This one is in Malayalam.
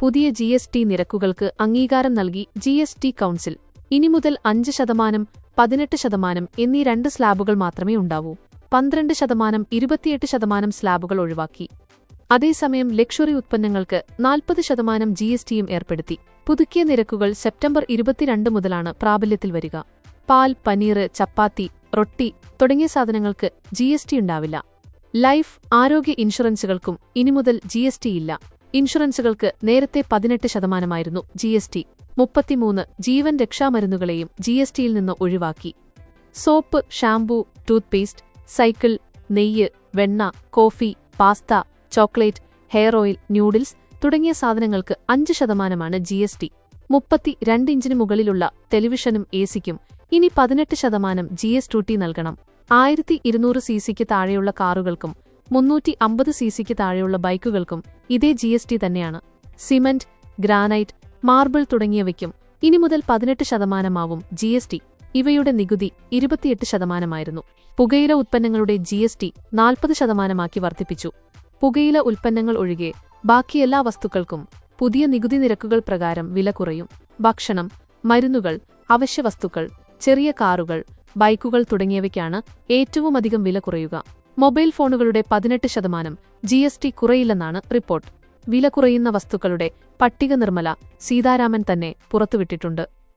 പുതിയ ജി എസ് ടി നിരക്കുകൾക്ക് അംഗീകാരം നൽകി ജി എസ് ടി കൗൺസിൽ. ഇനി മുതൽ അഞ്ച് ശതമാനം പതിനെട്ട് ശതമാനം എന്നീ രണ്ട് സ്ലാബുകൾ മാത്രമേ ഉണ്ടാവൂ. പന്ത്രണ്ട് ശതമാനം ഇരുപത്തിയെട്ട് ശതമാനം സ്ലാബുകൾ ഒഴിവാക്കി. അതേസമയം ലക്ഷറി ഉത്പന്നങ്ങൾക്ക് നാൽപ്പത് ശതമാനം ജി എസ് ടിയും ഏർപ്പെടുത്തി. പുതുക്കിയ നിരക്കുകൾ സെപ്റ്റംബർ ഇരുപത്തിരണ്ട് മുതലാണ് പ്രാബല്യത്തിൽ വരിക. പാൽ പനീർ ചപ്പാത്തി റൊട്ടി തുടങ്ങിയ സാധനങ്ങൾക്ക് ജി എസ് ടി ഉണ്ടാവില്ല. ലൈഫ് ആരോഗ്യ ഇൻഷുറൻസുകൾക്കും ഇനി മുതൽ ജി എസ് ടി ഇല്ല. ഇൻഷുറൻസുകൾക്ക് നേരത്തെ പതിനെട്ട് ശതമാനമായിരുന്നു ജി എസ് ടി. മുപ്പത്തിമൂന്ന് ജീവൻ രക്ഷാമരുന്നുകളെയും ജി എസ് ടിയിൽ നിന്ന് ഒഴിവാക്കി. സോപ്പ് ഷാംപൂ ടൂത്ത്പേസ്റ്റ് സൈക്കിൾ നെയ്യ് വെണ്ണ coffee pasta chocolate hair oil noodles തുടങ്ങിയ സാധനങ്ങൾക്ക് അഞ്ച് ശതമാനമാണ് ജി എസ് ടി. മുപ്പത്തി രണ്ട് ഇഞ്ചിന് മുകളിലുള്ള ടെലിവിഷനും എ സിക്കും ഇനി പതിനെട്ട് ശതമാനം ജി എസ് ടു ടി നൽകണം. ആയിരത്തി ഇരുന്നൂറ് സി സിക്ക് താഴെയുള്ള കാറുകൾക്കും മുന്നൂറ്റി അമ്പത് സി സിക്ക് താഴെയുള്ള ബൈക്കുകൾക്കും ഇതേ ജി എസ് ടി തന്നെയാണ്. സിമന്റ് ഗ്രാനൈറ്റ് മാർബിൾ തുടങ്ങിയവയ്ക്കും ഇനി മുതൽ പതിനെട്ട് ശതമാനമാവും ജി എസ് ടി. ഇവയുടെ നികുതി ഇരുപത്തിയെട്ട് ശതമാനമായിരുന്നു. പുകയില ഉൽപ്പന്നങ്ങളുടെ ജി എസ് ടി നാൽപ്പത് ശതമാനമാക്കി വർദ്ധിപ്പിച്ചു. പുകയില ഉൽപ്പന്നങ്ങൾ ഒഴികെ ബാക്കി എല്ലാ വസ്തുക്കൾക്കും പുതിയ നികുതി നിരക്കുകൾ പ്രകാരം വില കുറയും. ഭക്ഷണം മരുന്നുകൾ അവശ്യവസ്തുക്കൾ ചെറിയ കാറുകൾ ബൈക്കുകൾ തുടങ്ങിയവയ്ക്കാണ് ഏറ്റവുമധികം വില കുറയുക. മൊബൈൽ ഫോണുകളുടെ പതിനെട്ട് ശതമാനം ജി എസ് ടി കുറയില്ലെന്നാണ് റിപ്പോർട്ട്. വില കുറയുന്ന വസ്തുക്കളുടെ പട്ടിക നിർമ്മല സീതാരാമൻ തന്നെ പുറത്തുവിട്ടിട്ടുണ്ട്.